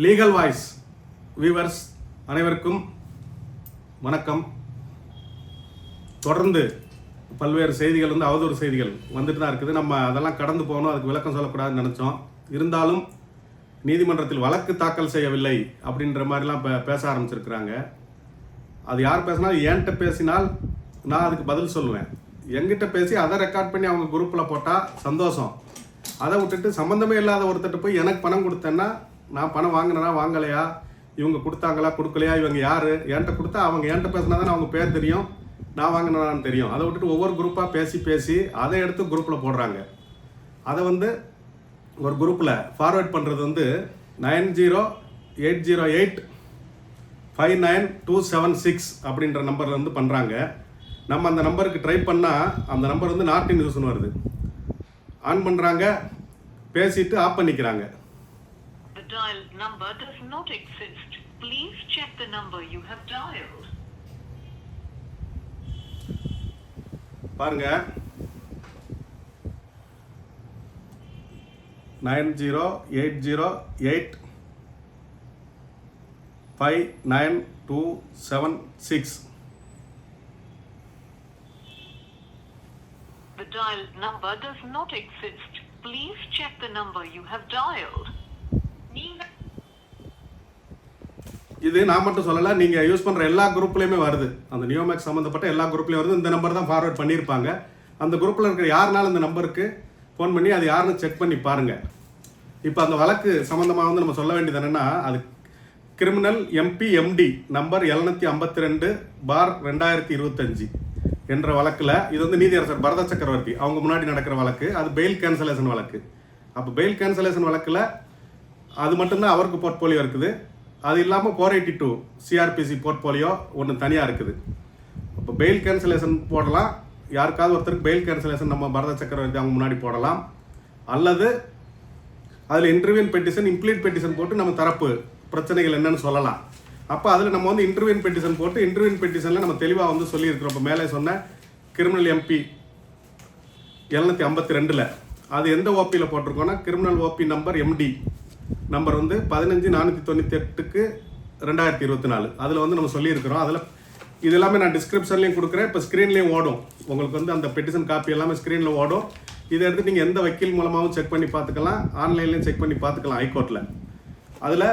Legal voice viewers அனைவருக்கும் வணக்கம். தொடர்ந்து பல்வேறு செய்திகள் வந்து அவதூறு செய்திகள் வந்துட்டு தான் இருக்குது. நம்ம அதெல்லாம் கடந்து போகணும் அதுக்கு விளக்கம் சொல்லக்கூடாதுன்னு நினச்சோம். இருந்தாலும் நீதிமன்றத்தில் வழக்கு தாக்கல் செய்யவில்லை அப்படின்ற மாதிரிலாம் பே பேச ஆரம்பிச்சிருக்கிறாங்க. அது யார் பேசினாலும் என்கிட்ட பேசினால் நான் அதுக்கு பதில் சொல்லுவேன். என்கிட்ட பேசி அதை ரெக்கார்ட் பண்ணி அவங்க குரூப்பில் போட்டால் சந்தோஷம். அதை விட்டுட்டு சம்மந்தமே இல்லாத ஒருத்தட்ட போய் எனக்கு பணம் கொடுத்தேன்னா நான் பணம் வாங்கினேனா வாங்கலையா? இவங்க கொடுத்தாங்களா? கொடுக்கலையா? இவங்க யார்? என்கிட்ட கொடுத்தா அவங்க என்கிட்ட பேசினா தானே அவங்க பேர் தெரியும். நான் வாங்கினான்னு தெரியும். அதை விட்டுட்டு ஒவ்வொரு குரூப்பாக பேசி பேசி அதை எடுத்து குரூப்பில் போடுறாங்க. அதை வந்து ஒரு குரூப்பில் ஃபார்வேர்ட் பண்ணுறது வந்து nine zero eight zero eight five nine two seven six அப்படின்ற நம்பரில் வந்து பண்ணுறாங்க நம்ம அந்த நம்பருக்கு ட்ரை பண்ணால் அந்த நம்பர் வந்து நார்த் நியூஸ்னு வருது. ஆன் பண்ணுறாங்க பேசிட்டு ஆஃப் பண்ணிக்கிறாங்க. dialed number does not exist. Please check the number you have dialed. பாருங்க nine zero eight zero eight five nine two seven six The dialed number does not exist. Please check the number you have dialed. இது நான் மட்டும் சொல்லலை நீங்கள் use பண்ணுற எல்லா குரூப்லேயுமே வருது. அந்த நியோமேக்ஸ் சம்மந்தப்பட்ட எல்லா குரூப்லேயும் வருது. இந்த நம்பர் தான் ஃபார்வர்ட் பண்ணியிருப்பாங்க. அந்த குரூப்பில் இருக்கிற யாருனாலும் இந்த நம்பருக்கு ஃபோன் பண்ணி அது யாருன்னு செக் பண்ணி பாருங்கள் இப்போ அந்த வழக்கு சம்மந்தமாக வந்து நம்ம சொல்ல வேண்டியது என்னென்னா அது கிரிமினல் எம்பி எம்டி நம்பர் எழுநூத்தி ஐம்பத்தி ரெண்டு பார் ரெண்டாயிரத்தி இருபத்தஞ்சி என்ற வழக்கில் இது வந்து நீதியரசர் பரத சக்கரவர்த்தி. அவங்க முன்னாடி நடக்கிற வழக்கு. அது பெயில் கேன்சலேஷன் வழக்கு. அப்போ பெயில் கேன்சலேஷன் வழக்கில் அது மட்டும்தான் அவருக்கு போர்ட்போலியோ இருக்குது. அது இல்லாமல் four eighty two CrPC portfolio ஒன்று தனியாக இருக்குது. இப்போ பெயில் கேன்சலேஷன் போடலாம். யாருக்காவது ஒருத்தருக்கு பெயில் கேன்சலேஷன் நம்ம பரத சக்கரவர்த்தி அவங்க முன்னாடி போடலாம். அல்லது அதில் இன்டர்வியூன் பெட்டிஷன் இம்ப்ளீட் பெட்டிஷன் போட்டு நம்ம தரப்பு பிரச்சனைகள் என்னன்னு சொல்லலாம். அப்போ அதில் நம்ம வந்து இன்டர்வியூன் பெட்டிஷன் போட்டு இன்டர்வியூன் பெட்டிஷனில் நம்ம தெளிவாக வந்து சொல்லியிருக்கிறோம். இப்போ மேலே சொன்ன கிரிமினல் எம்பி எழுநூத்தி ஐம்பத்தி ரெண்டில். அது எந்த ஓபியில் போட்டிருக்கோன்னா criminal OP number MD number வந்து பதினஞ்சு நானூற்றி தொண்ணூற்றி எட்டுக்கு ரெண்டாயிரத்தி இருபத்தி நாலு. அதில் வந்து நம்ம சொல்லியிருக்கிறோம். அதில் இது எல்லாமே நான் டிஸ்கிரிப்ஷன்லேயும் கொடுக்குறேன். இப்போ ஸ்க்ரீன்லேயும் ஓடும். உங்களுக்கு வந்து அந்த பெட்டிஷன் காப்பி எல்லாமே ஸ்க்ரீனில் ஓடும். இதை எடுத்து நீங்கள் எந்த வக்கீல் மூலமாகவும் செக் பண்ணி பார்த்துக்கலாம். ஆன்லைன்லேயும் செக் பண்ணி பார்த்துக்கலாம் ஹைகோர்ட்டில் அதில்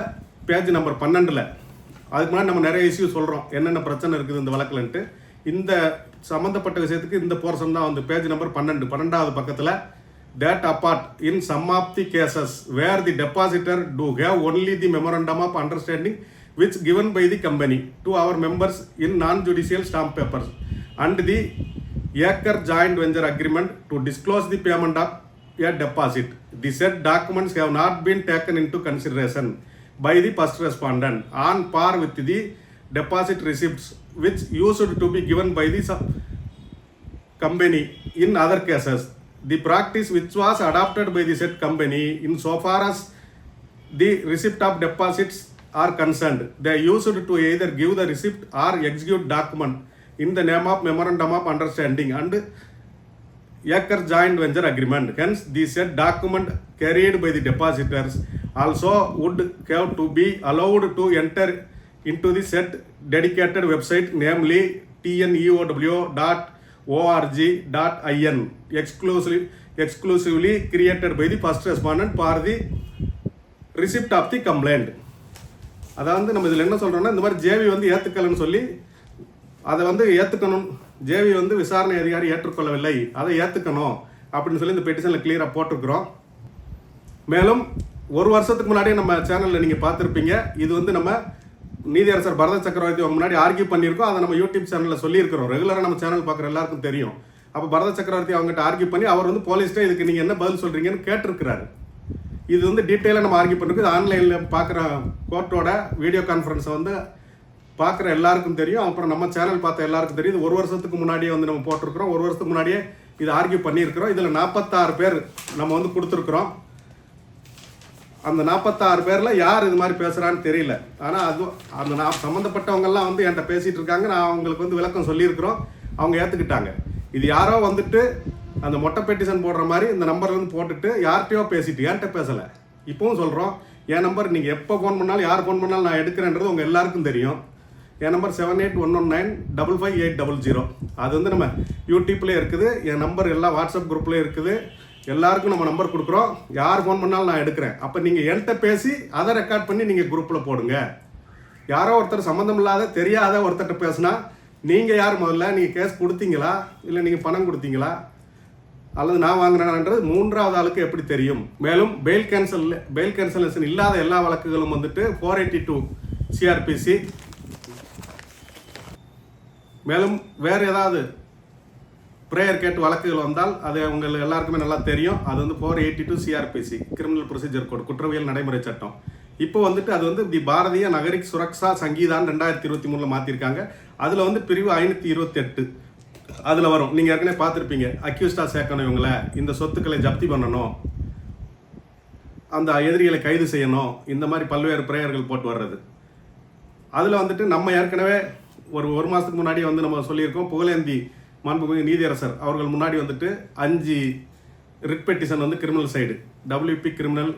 பேஜ் நம்பர் பன்னெண்டில். அதுக்கு முன்னாடி நம்ம நிறைய இஷ்யூ சொல்கிறோம் என்னென்ன பிரச்சனை இருக்குது இந்த வழக்குலன்ட்டு. இந்த சம்மந்தப்பட்ட விஷயத்துக்கு இந்த போர்ஷன் தான் வந்து பேஜ் நம்பர் பன்னெண்டு. பன்னெண்டாவது பக்கத்தில் that apart in some of the cases where the depositor do have only the memorandum of understanding which given by the company to our members in non-judicial stamp papers and the Aker joint venture agreement to disclose the payment of a deposit. The said documents have not been taken into consideration by the first respondent on par with the deposit receipts which used to be given by the company in other cases. The practice which was adopted by the said company in so far as the receipt of deposits are concerned, they used to either give the receipt or execute document in the name of memorandum of understanding and Aker joint venture agreement. Hence, the said document carried by the depositors also would have to be allowed to enter into the said dedicated website, namely ORG dot IN exclusive exclusively created by the first respondent for the receipt of the complaint அதாவது நம்ம இதில் என்ன சொல்கிறோம்னா இந்த மாதிரி JV வந்து ஏற்றுக்கலன்னு சொல்லி அதை வந்து ஏற்றுக்கணும் ஜேவி வந்து விசாரணை அதிகாரி ஏற்றுக்கொள்ளவில்லை. அதை ஏற்றுக்கணும் அப்படின்னு சொல்லி இந்த பெட்டிஷனில் கிளியராக போட்டிருக்கிறோம். மேலும் ஒரு வருஷத்துக்கு முன்னாடியே நம்ம சேனலில் நீங்கள் பார்த்துருப்பீங்க. இது வந்து நம்ம நீதியரசர் பரத சக்கரவர்த்தி அவங்க முன்னாடி ஆர்கியூ பண்ணியிருக்கோம். அதை நம்ம யூடியூப் சேனலில் சொல்லியிருக்கிறோம். ரெகுலராக நம்ம சேனல் பார்க்குற எல்லாருக்கும் தெரியும். அப்போ பரத சக்கரவர்த்தி அவங்ககிட்ட ஆர்கியூ பண்ணி அவர் வந்து போலீஸ்ட்டே இதுக்கு நீங்கள் என்ன பதில் சொல்கிறீங்கன்னு கேட்டிருக்கிறாரு. இது வந்து டீட்டெயிலாக நம்ம ஆர்கியூ பண்ணிருக்கோம். இது ஆன்லைனில் பார்க்குற கோர்ட்டோட வீடியோ கான்ஃபரன்ஸை வந்து பார்க்குற எல்லாருக்கும் தெரியும். அப்புறம் நம்ம சேனல் பார்த்த எல்லாருக்கும் தெரியும். இது ஒரு வருஷத்துக்கு முன்னாடியே வந்து நம்ம போட்டிருக்கிறோம். ஒரு வருஷத்துக்கு முன்னாடியே இது ஆர்கியூ பண்ணியிருக்கிறோம். இதில் நாற்பத்தாறு பேர் நம்ம வந்து கொடுத்துருக்குறோம். அந்த நாற்பத்தாறு பேரில் யார் இது மாதிரி பேசுகிறான்னு தெரியல. ஆனால் அது அந்த நான் சம்மந்தப்பட்டவங்கெல்லாம் வந்து என்கிட்ட பேசிகிட்டு இருக்காங்க. நான் அவங்களுக்கு வந்து விளக்கம் சொல்லியிருக்கிறோம். அவங்க ஏற்றுக்கிட்டாங்க இது யாரோ வந்துட்டு அந்த மொட்டை பெட்டிஷன் போடுற மாதிரி இந்த நம்பர்லேருந்து போட்டுட்டு யார்கிட்டயோ பேசிட்டு என்கிட்ட பேசலை. இப்போவும் சொல்கிறோம் என் நம்பர் நீங்கள் எப்போ ஃபோன் பண்ணாலும் யார் ஃபோன் பண்ணாலும் நான் எடுக்கிறேன்றது உங்கள் எல்லாருக்கும் தெரியும். என் number seven eight one one nine double five eight double zero அது வந்து நம்ம யூடியூப்லேயே இருக்குது. என் நம்பர் எல்லா வாட்ஸ்அப் குரூப்லேயே இருக்குது. எல்லாருக்கும் நம்ம நம்பர் கொடுக்குறோம். யார் ஃபோன் பண்ணாலும் நான் எடுக்கிறேன். அப்போ நீங்கள் என்கிட்ட பேசி அதை ரெக்கார்ட் பண்ணி நீங்கள் குரூப்பில் போடுங்க. யாரோ ஒருத்தர் சம்மந்தம் இல்லாத தெரியாத ஒருத்தர்கிட்ட பேசுனா நீங்கள் யார் முதல்ல? நீங்கள் கேஸ் கொடுத்தீங்களா? இல்லை நீங்கள் பணம் கொடுத்தீங்களா? அல்லது நான் வாங்கினேன்றது மூன்றாவது ஆளுக்கு எப்படி தெரியும். மேலும் பெயில் கேன்சல் பெயில் கேன்சலேஷன் இல்லாத எல்லா வழக்குகளும் வந்துட்டு ஃபோர் எயிட்டி டூ சிஆர்பிசி மேலும் வேறு ஏதாவது ப்ரேயர் கேட்டு வழக்குகள் வந்தால் அது உங்களுக்கு எல்லாருக்குமே நல்லா தெரியும். அது வந்து four eighty two CrPC criminal procedure code குற்றவியல் நடைமுறை சட்டம். இப்போ வந்துட்டு அது வந்து தி பாரதிய நகரிக் சுரக்ஷா சங்கீதான் ரெண்டாயிரத்தி இருபத்தி மூணில் மாற்றிருக்காங்க அதில் வந்து பிரிவு ஐநூற்றி இருபத்தெட்டு. அதில் வரும். நீங்கள் ஏற்கனவே பார்த்துருப்பீங்க. அக்யூஸ்டாக சேர்க்கணும் இவங்களை. இந்த சொத்துக்களை ஜப்தி பண்ணணும். அந்த எதிரிகளை கைது செய்யணும். இந்த மாதிரி பல்வேறு பிரேயர்கள் போட்டு வர்றது. அதில் வந்துட்டு நம்ம ஏற்கனவே ஒரு ஒரு மாதத்துக்கு முன்னாடி வந்து நம்ம சொல்லியிருக்கோம். புகழேந்தி மாண்புமிகு நீதியரசர் அவர்கள் முன்னாடி வந்துட்டு அஞ்சு ரிட் பெட்டிஷன் வந்து criminal side WP criminal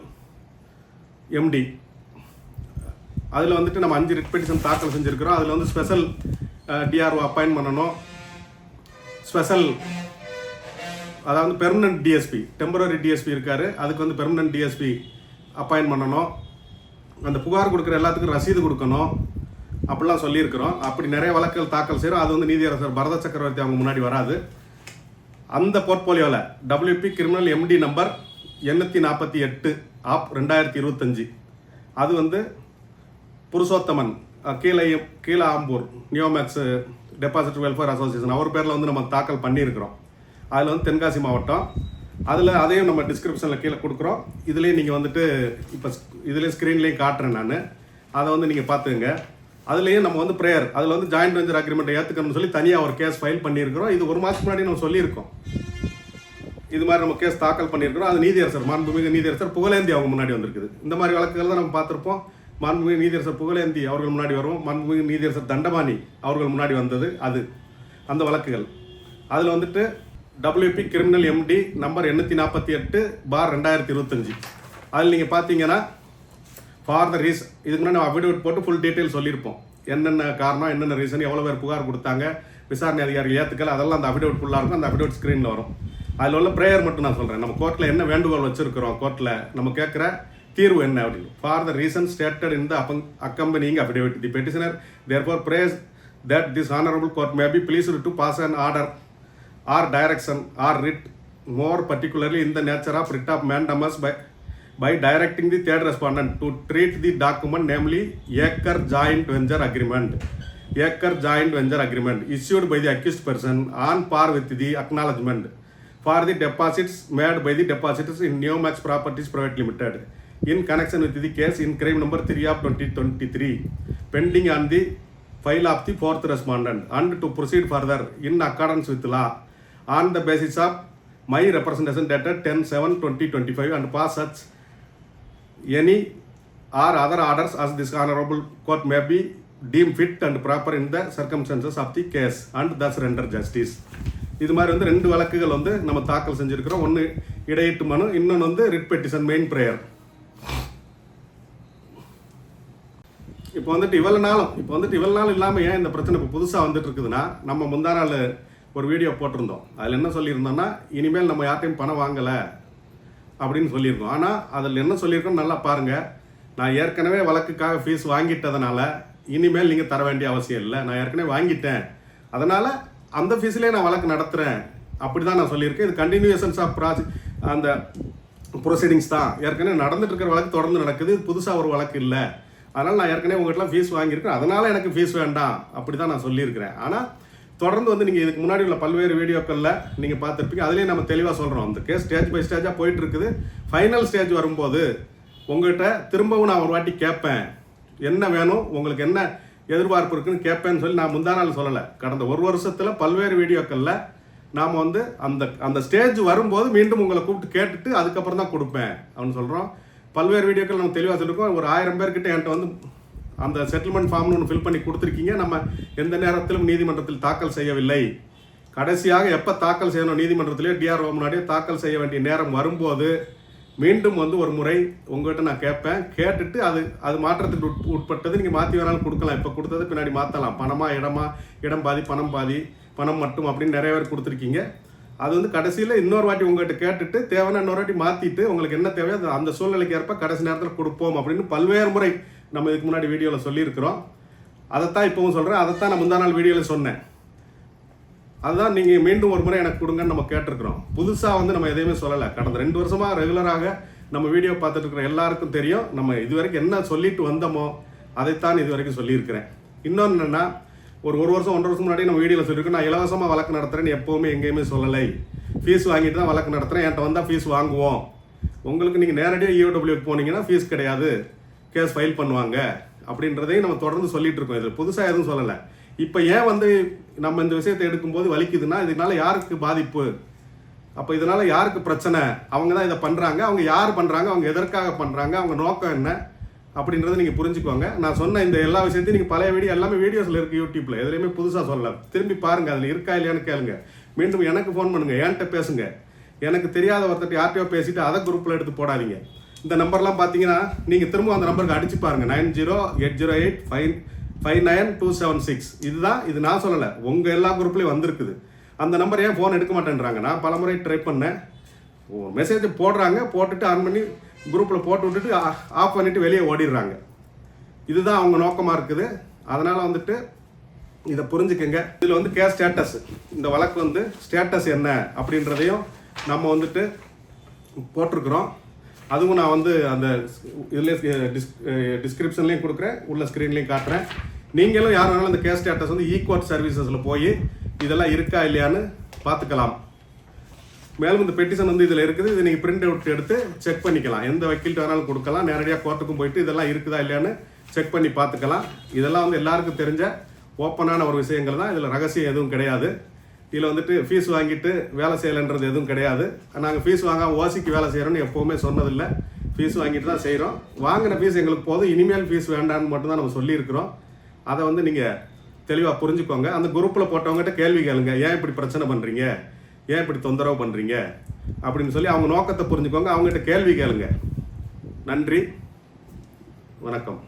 MD அதில் வந்துட்டு நம்ம அஞ்சு ரிட் பெட்டிஷன் தாக்கல் செஞ்சுருக்கிறோம். அதில் வந்து ஸ்பெஷல் டிஆர்ஓ அப்பாயின் பண்ணணும். ஸ்பெஷல் அதாவது பெர்மனன்ட் டிஎஸ்பி டெம்பரரி டிஎஸ்பி இருக்கார். அதுக்கு வந்து பெர்மனன்ட் டிஎஸ்பி அப்பாயின் பண்ணணும். அந்த புகார் கொடுக்குற எல்லாத்துக்கும் ரசீது கொடுக்கணும். அப்படிலாம் சொல்லியிருக்கிறோம். அப்படி நிறைய வழக்குகள் தாக்கல் செய்கிறோம் அது வந்து நீதியரசர் பரத சக்கரவர்த்தி அவங்க முன்னாடி வராது. அந்த போர்ட்போலியோவில் டபிள்யூபி கிரிமினல் எம்டி நம்பர் எண்ணூற்றி நாற்பத்தி எட்டு ஆப் ரெண்டாயிரத்தி இருபத்தஞ்சி. அது வந்து புருஷோத்தமன் கீழே கீழே Ambur Neomax deposit welfare association அவர் பேரில் வந்து நம்ம தாக்கல் பண்ணியிருக்கிறோம். அதில் வந்து தென்காசி மாவட்டம். அதில் அதையும் நம்ம டிஸ்கிரிப்ஷனில் கீழே கொடுக்குறோம். இதுலேயும் நீங்கள் வந்துட்டு இப்போ இதுலேயும் ஸ்க்ரீன்லேயும் காட்டுறேன் நான். அதை வந்து நீங்கள் பார்த்துங்க அதுலேயும் நம்ம வந்து ப்ரேயர் அதில் வந்து ஜாயிண்ட் வெஞ்சர் அக்ரிமெண்ட் ஏற்றுக்கணும்னு சொல்லி தனியாக ஒரு கேஸ் ஃபைல் பண்ணியிருக்கிறோம். இது ஒரு மாதத்துக்கு முன்னாடி நம்ம சொல்லியிருக்கோம். இது மாதிரி நம்ம கேஸ் தாக்கல் பண்ணியிருக்கிறோம். அது நீதியரசர் மாண்புமிகு நீதியரசர் புகழேந்தி அவங்க முன்னாடி வந்திருக்குது. இந்த மாதிரி வழக்குகள் தான் நம்ம பார்த்துருப்போம். மாண்புமிகு நீதியரசர் புகழேந்தி அவர்கள் முன்னாடி வரும் மாண்புமிகு நீதியரசர் தண்டபாணி அவர்கள் முன்னாடி வந்தது அது அந்த வழக்குகள். அதில் வந்துட்டு டபிள்யூபி கிரிமினல் எம்டி நம்பர் எண்ணூற்றி நாற்பத்தி எட்டு பார் ரெண்டாயிரத்தி இருபத்தஞ்சி. அதில் நீங்கள் பார்த்தீங்கன்னா ஃபார் த ரீசன் இதுக்கு முன்னாடி அஃபிடவிட் போட்டு ஃபுல் டீட்டெயில் சொல்லியிருப்போம். என்னென்ன காரணம் என்னென்ன ரீசன் எவ்வளோ பேர் புகார் கொடுத்தாங்க விசாரணை அதிகாரிகள் ஏற்றுக்கல அதெல்லாம் அந்த அஃபிடவிட் ஃபுல்லாக இருக்கும் அந்த அஃபிடவிட் ஸ்க்ரீனில் வரும். அதில் உள்ள ப்ரேயர் மட்டும் நான் சொல்கிறேன் நம்ம கோர்ட்டில் என்ன வேண்டுகோள் வச்சுருக்கிறோம் கோர்ட்டில் நம்ம கேட்குற தீர்வு என்ன அப்படின்னு. For the reason stated in the accompanying affidavit the petitioner therefore prays that this honourable court may be pleased to pass and order or direction or writ more particularly இந்த the of writ of of by by directing the third respondent to treat the document namely Acre Joint Venture Agreement Acre Joint Venture Agreement issued by the accused person on par with the acknowledgement for the deposits made by the depositors in Neomax Properties Private Limited in connection with the case in crime number 3 of 2023 pending on the file of the fourth respondent and to proceed further in accordance with law on the basis of my representation dated 10-7-2025 and pass such any or other orders as this honorable court may be deemed fit and proper in the circumstances of the case and thus render justice. இது மாதிரி வந்து ரெண்டு வழக்குகள் வந்து நம்ம தாக்கல் செஞ்சிருக்கிறோம். ஒன்று இடையீட்டு மனு இன்னொன்று வந்து ரிட் பெட்டிஷன் மெயின் ப்ரேயர் இப்போ வந்துட்டு இவ்வளோ நாளும் இப்போ வந்துட்டு இவ்வளோ நாள் இல்லாமல் ஏன் இந்த பிரச்சனை இப்போ புதுசாக வந்துட்டு இருக்குதுன்னா நம்ம முந்தா நாள் ஒரு வீடியோ போட்டிருந்தோம். அதில் என்ன சொல்லியிருந்தோம்னா இனிமேல் நம்ம யார்ட்டையும் பணம் வாங்கலை அப்படின்னு சொல்லியிருக்கோம். ஆனால் அதில் என்ன சொல்லியிருக்கோம் நல்லா பாருங்கள் நான் ஏற்கனவே வழக்குக்காக ஃபீஸ் வாங்கிட்டதுனால இனிமேல் நீங்கள் தர வேண்டிய அவசியம் இல்லை. நான் ஏற்கனவே வாங்கிட்டேன். அதனால் அந்த ஃபீஸ்லேயே நான் வழக்கு நடத்துகிறேன் அப்படி தான் நான் சொல்லியிருக்கேன். இது கண்டினியூஷன்ஸ் ஆஃப் ப்ராஜெக்ட் அந்த ப்ரொசீடிங்ஸ் தான். ஏற்கனவே நடந்துட்டு இருக்கிற வழக்கு தொடர்ந்து நடக்குது. இது புதுசாக ஒரு வழக்கு இல்லை. அதனால் நான் ஏற்கனவே உங்கள்கிட்டலாம் ஃபீஸ் வாங்கியிருக்கேன். அதனால் எனக்கு ஃபீஸ் வேண்டாம். அப்படி தான் நான் சொல்லியிருக்கிறேன். ஆனால் தொடர்ந்து வந்து நீங்கள் இதுக்கு முன்னாடி உள்ள பல்வேறு வீடியோக்களில் நீங்கள் பார்த்துருப்பீங்க. அதுலேயே நம்ம தெளிவாக சொல்கிறோம் அந்த கேஸ் ஸ்டேஜ் பை ஸ்டேஜாக போயிட்டு இருக்குது. ஃபைனல் ஸ்டேஜ் வரும்போது உங்கள்கிட்ட திரும்பவும் நான் ஒரு வாட்டி கேட்பேன். என்ன வேணும்? உங்களுக்கு என்ன எதிர்பார்ப்பு இருக்குன்னு கேட்பேன்னு சொல்லி நான் முந்தா நாள் சொல்லலை. கடந்த ஒரு வருஷத்தில் பல்வேறு வீடியோக்களில் நாம் வந்து அந்த அந்த ஸ்டேஜ் வரும்போது மீண்டும் உங்களை கூப்பிட்டு கேட்டுட்டு அதுக்கப்புறம் தான் கொடுப்பேன். அப்படின்னு சொல்கிறோம் பல்வேறு வீடியோக்கள் நம்ம தெளிவாக சொல்லியிருக்கோம் ஒரு ஆயிரம் பேர்கிட்ட என்கிட்ட வந்து அந்த செட்டில்மெண்ட் ஃபார்ம்னு ஒன்று ஃபில் பண்ணி கொடுத்துருக்கீங்க. நம்ம எந்த நேரத்திலும் நீதிமன்றத்தில் தாக்கல் செய்யவில்லை. கடைசியாக எப்போ தாக்கல் செய்யணும் நீதிமன்றத்திலே? டிஆர்ஓ முன்னாடியே தாக்கல் செய்ய வேண்டிய நேரம் வரும்போது மீண்டும் வந்து ஒரு முறை உங்கள்கிட்ட நான் கேட்பேன். கேட்டுட்டு அது அது மாற்றத்துக்கு உட் உட்பட்டது நீங்கள் மாற்றி வேணாலும் கொடுக்கலாம். இப்போ கொடுத்தது பின்னாடி மாற்றலாம் பணமாக இடமா இடம் பாதி பணம் பாதி பணம் மட்டும் அப்படின்னு நிறைய பேர் கொடுத்துருக்கீங்க. அது வந்து கடைசியில் இன்னொரு வாட்டி உங்கள்கிட்ட கேட்டுட்டு தேவைன்னா இன்னொரு வாட்டி மாற்றிட்டு உங்களுக்கு என்ன தேவையோ அந்த சூழ்நிலைக்கு ஏற்ப கடைசி நேரத்தில் கொடுப்போம் அப்படின்னு பல்வேறு முறை நம்ம இதுக்கு முன்னாடி வீடியோவில் சொல்லியிருக்கிறோம். அதைத்தான் இப்போவும் சொல்கிறேன் அதைத்தான் நான் முந்தா நாள் வீடியோவில் சொன்னேன். அதுதான் நீங்கள் மீண்டும் ஒரு முறை எனக்கு கொடுங்கன்னு நம்ம கேட்டிருக்கிறோம். புதுசாக வந்து நம்ம எதையுமே சொல்லலை. கடந்த ரெண்டு வருஷமாக ரெகுலராக நம்ம வீடியோ பார்த்துட்டு இருக்கிற எல்லாருக்கும் தெரியும். நம்ம இது வரைக்கும் என்ன சொல்லிட்டு வந்தோமோ அதைத்தான் இது வரைக்கும் சொல்லியிருக்கிறேன். இன்னொன்று என்னென்னா ஒரு ஒரு வருஷம் ஒன்றரை வருஷம் முன்னாடி நம்ம வீடியோவில் சொல்லியிருக்கோம். நான் இலவசமாக வழக்கு நடத்துகிறேன்னு எப்போவுமே எங்கேயுமே சொல்லலை. ஃபீஸ் வாங்கிட்டு தான் வழக்கு நடத்துகிறேன் என்கிட்ட வந்தால் ஃபீஸ் வாங்குவோம். உங்களுக்கு நீங்கள் நேரடியாக இஓடபிள்யூக்கு போனீங்கன்னா ஃபீஸ் கிடையாது. கேஸ் ஃபைல் பண்ணுவாங்க அப்படின்றதையும் நம்ம தொடர்ந்து சொல்லிட்டு இருக்கோம். இதில் புதுசாக எதுவும் சொல்லலை. இப்போ ஏன் வந்து நம்ம இந்த விஷயத்தை எடுக்கும்போது வலிக்குதுன்னா இதனால யாருக்கு பாதிப்பு? அப்போ இதனால யாருக்கு பிரச்சனை? அவங்க தான் இதை பண்ணுறாங்க அவங்க யார் பண்ணுறாங்க அவங்க எதற்காக பண்ணுறாங்க அவங்க நோக்கம் என்ன? அப்படின்றத நீங்கள் புரிஞ்சுக்கோங்க. நான் சொன்ன இந்த எல்லா விஷயத்தையும் நீங்கள் பழைய வீடியோ எல்லாமே வீடியோஸில் இருக்குது யூடியூப்பில் எதுலையுமே புதுசாக சொல்லல. திரும்பி பாருங்கள் அதில் இருக்கா இல்லையான்னு கேளுங்க. மீண்டும் எனக்கு ஃபோன் பண்ணுங்கள் என்கிட்ட பேசுங்க. எனக்கு தெரியாத ஒருத்தர் யார்கிட்டயோ பேசிட்டு அதை குரூப்பில் எடுத்து போடாதீங்க. இந்த நம்பர்லாம் பார்த்தீங்கன்னா நீங்கள் திரும்ப அந்த நம்பருக்கு அடிச்சு பாருங்க. Nine zero eight zero eight five five nine two seven six. இதுதான் இது நான் சொல்லலை. உங்கள் எல்லா குரூப்லேயும் வந்திருக்குது. அந்த நம்பர் ஏன் ஃபோன் எடுக்க மாட்டேன்றாங்க? நான் பலமுறை ட்ரை பண்ணேன். மெசேஜ் போடுறாங்க போட்டுட்டு ஆன் பண்ணி குரூப்பில் போட்டு விட்டுட்டு ஆஃப் பண்ணிவிட்டு வெளியே ஓடிடுறாங்க. இதுதான் அவங்க நோக்கமாக இருக்குது. அதனால் வந்துட்டு இதை புரிஞ்சுக்கங்க. இதில் வந்து கே ஸ்டேட்டஸ் இந்த வழக்கு வந்து ஸ்டேட்டஸ் என்ன அப்படின்றதையும் நம்ம வந்துட்டு போட்டிருக்கிறோம். அதுவும் நான் வந்து அந்த இதில் டிஸ்கிரிப்ஷன்லேயும் கொடுக்குறேன். உள்ள ஸ்க்ரீன்லேயும் காட்டுறேன். நீங்களும் யார் வேணாலும் இந்த கேஸ் ஸ்டேட்டஸ் வந்து ஈக்குவட் சர்வீசஸில் போய் இதெல்லாம் இருக்கா இல்லையான்னு பார்த்துக்கலாம். மேலும் இந்த பெட்டிஷன் வந்து இதில் இருக்குது. இதை நீங்கள் பிரிண்ட் அவுட் எடுத்து செக் பண்ணிக்கலாம். எந்த வக்கீல்கிட்ட வேணாலும் கொடுக்கலாம். நேரடியாக கோர்ட்டுக்கும் போயிட்டு இதெல்லாம் இருக்குதா இல்லையான்னு செக் பண்ணி பார்த்துக்கலாம். இதெல்லாம் வந்து எல்லாருக்கும் தெரிஞ்ச ஓப்பனான ஒரு விஷயங்கள் தான். இதில் ரகசியம் எதுவும் கிடையாது. இதில் வந்துட்டு ஃபீஸ் வாங்கிட்டு வேலை செய்யலைன்றது எதுவும் கிடையாது. நாங்கள் ஃபீஸ் வாங்காமல் ஓசிக்கு வேலை செய்கிறோன்னு எப்போவுமே சொன்னதில்லை. ஃபீஸ் வாங்கிட்டு தான் செய்கிறோம் வாங்கின ஃபீஸ் எங்களுக்கு போதும். இனிமேல் ஃபீஸ் வேண்டான்னு மட்டும்தான் நம்ம சொல்லியிருக்கிறோம். அதை வந்து நீங்கள் தெளிவாக புரிஞ்சுக்கோங்க. அந்த குரூப்பில் போட்டவங்ககிட்ட கேள்வி கேளுங்க. ஏன் இப்படி பிரச்சனை பண்ணுறீங்க ஏன் இப்படி தொந்தரவு பண்ணுறீங்க அப்படின்னு சொல்லி அவங்க நோக்கத்தை புரிஞ்சுக்கோங்க. அவங்ககிட்ட கேள்வி கேளுங்க. நன்றி. வணக்கம்.